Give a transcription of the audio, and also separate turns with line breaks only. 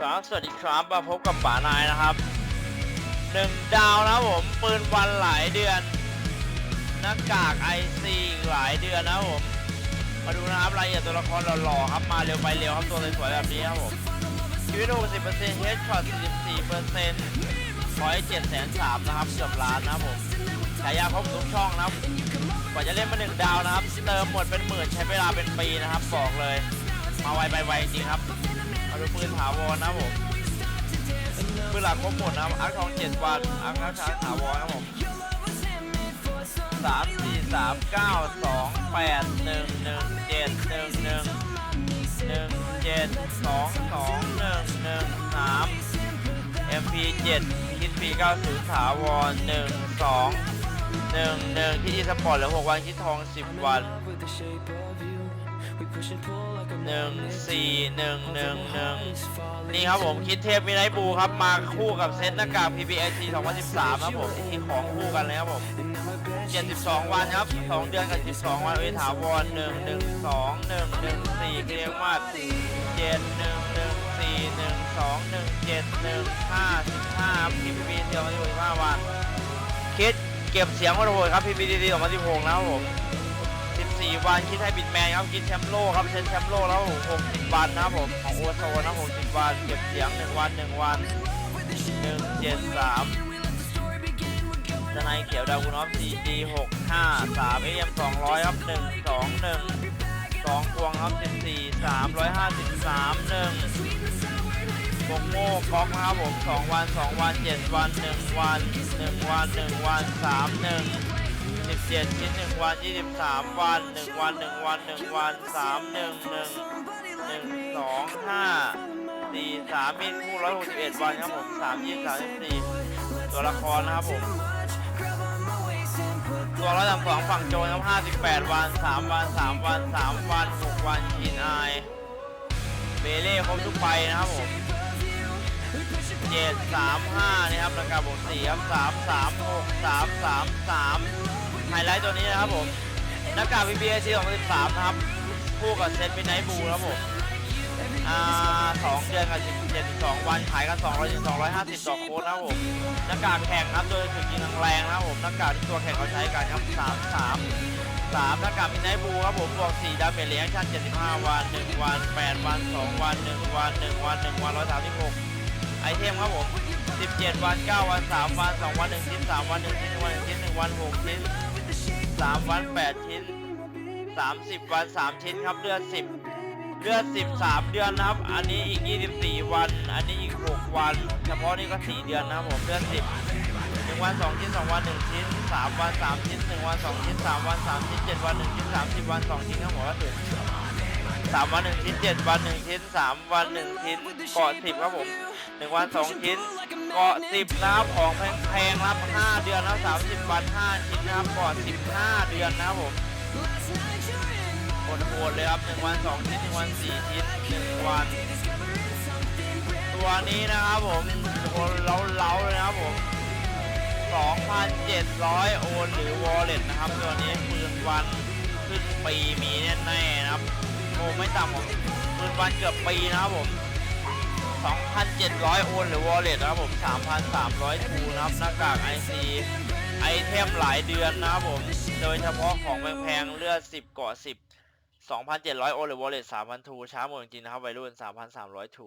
ครับสวัสดีครับมาพบกับป๋านายนะครับหนึ่งดาวนะผมปืนวันหลายเดือนหน้ากากไอซีหลายเดือนนะผมมาดูนะครับรายละเอียดตัวละครหล่อๆครับมาเร็วไปเร็วครับตัวสวยๆแบบนี้ครับผมชีวิต60%เฮดช็อต44%ขอให้7แสนสามนะครับเกือบล้านนะครับผมฉายาครบทุกช่องนะครับกว่าจะเล่นมาหนึ่งดาวนะครับเติมหมดเป็นหมื่นใช้เวลาเป็นปีนะครับบอกเลย มาไวไปไวจริงครับ มาดูปืนถาวรนะผมปืนหลักครบหมดนะครับอักทองเจ็ดวันอักนักช้างถาวรครับผมสามสี่สามเก้าสองแปดหนึ่งหนึ่งเจ็ดหนึ่งหนึ่งหนึ่งเจ็ดสองสองหนึ่งหนึ่งสาม MP เจ็ดคิดปีเก้าศูนย์ถาวรหนึ่งสองหนึ่งหนึ่งที่อีสปอร์ตเหลือหกวันคิดทองสิบวัน หนึ่งสี่หนึ่งหนึ่งหนึ่งนี่ครับผมคิดเทพมิไนท์บูครับ มาคู่กับเซตหน้ากาก PPIC 2013 ครับผมที่ของคู่กันเลยครับผม72 วันครับ 2 เดือนกับ 12 วันเวถาวร1 1 2 1 1 4เรียงมาด7 1 1 4 1 2 1 7 1 5 15 PPP เดียว25วัน คิดเก็บเสียงวันโหดครับ PPTC 2016 นะครับผม 4 วันคิดให้บิดแมนครับคิดแชมป์โลกครับเซ็นแชมป์โลกแล้ว60วันนะครับผมของโอโซนะ60วันเก็บเสียง 1 วัน 1 วัน 173ทนายเขียวดาวกุนออฟ 4G 65 3 AM 200ครับ1 2 1 2พวงครับ14 3 153 1บกโม่ก๊อกนะครับผม 2 วัน 2 วัน 7 วัน 1 วัน 1 วัน 1 วัน 3 1 สิบเจ็ดชิ้นหนึ่งวันยี่สิบสามวันหนึ่งวันหนึ่งวันหนึ่งวันสามหนึ่งหนึ่งหนึ่งสองห้าสี่สามมีคู่ร้อยหกสิบเอ็ดวันครับผมสามยี่สามสิบสี่ตัวละครนะครับผมตัวร้อยสาสองฝั่งโจนครับห้าสิบแปดวันสามวันสามวันสามวันหกวันอินไอเบเล่ครบทุกไปนะครับผมเจ็ดสามห้านะครับระกาบผมสี่ครับสามสามหกสามสามสาม ไฮไลท์ตัวนี้นะครับผมหน้ากาก PPAC 2013นะครับคู่กับเซตมินไนบูครับผมอ่าสองเดือนกับสิบเจ็ดสองวันขายกัน200ถึง250ต่อโค้ดนะครับผมหน้ากากแข่งครับโดยถึงยิงแรงๆนะครับผมหน้ากากที่ตัวแข่งเขาใช้กันครับสามสามสามหน้ากากมินไนบูครับผมบวกสี่ดาเมจเลี้ยงชั่น75 วัน 1 วัน 8 วัน 2 วัน 1 วัน 1 วัน 1 วัน 136 ไอเทมครับผม 17 วัน 9 วัน 3 วัน 2 วัน 1 ชิ้น 3 วัน 1 ชิ้น 1 วัน 1 ชิ้น 1 วัน 6 ชิ้น สามวันแปดชิ้นสามสิบวันสามชิ้นครับเดือนสิบเดือนสิบสามเดือนนะครับ อันนี้อีกยี่สิบสี่วัน อันนี้อีกหกวัน เฉพาะนี่ก็สี่เดือนนะผมเดือนสิบหนึ่งวันสองชิ้นสองวันหนึ่งชิ้นสามวันสามชิ้นหนึ่งวันสองชิ้นสามวันสามชิ้นเจ็ดวันหนึ่งชิ้นสามสิบวันสองชิ้นครับผมก็ถึง สามวันหนึ่งชิ้นเจ็ดวันหนึ่งชิ้นสามวันหนึ่งชิ้นเกาะสิบครับผมหนึ่งวันสองชิ้นเกาะสิบนะครับของแพงๆครับห้าเดือนนะสามสิบวันห้าชิ้นนะครับเกาะสิบห้าเดือนนะครับผมโหดๆเลยครับหนึ่งวันสองชิ้นหนึ่งวันสี่ชิ้นหนึ่งวันตัวนี้นะครับผมคนเล้าๆเลยนะครับผม2,700 โอนหรือ wallet นะครับ ตัวนี้ปืนวันขึ้นปีมีแน่ๆนะครับ โอ้ไม่ต่ำผมเป็นวันเกือบปีนะครับผม 2,700 โอนหรือวอลเล็ตนะครับผม 3,300ทูนะครับหน้ากาก IC ไอเทมหลายเดือนนะครับผม โดยเฉพาะของแพงๆเลือด 10เกาะ10 2,700 โอนหรือวอลเล็ต3,000ทูช้าหมดจริงๆนะครับวัยรุ่น 3,300 ทู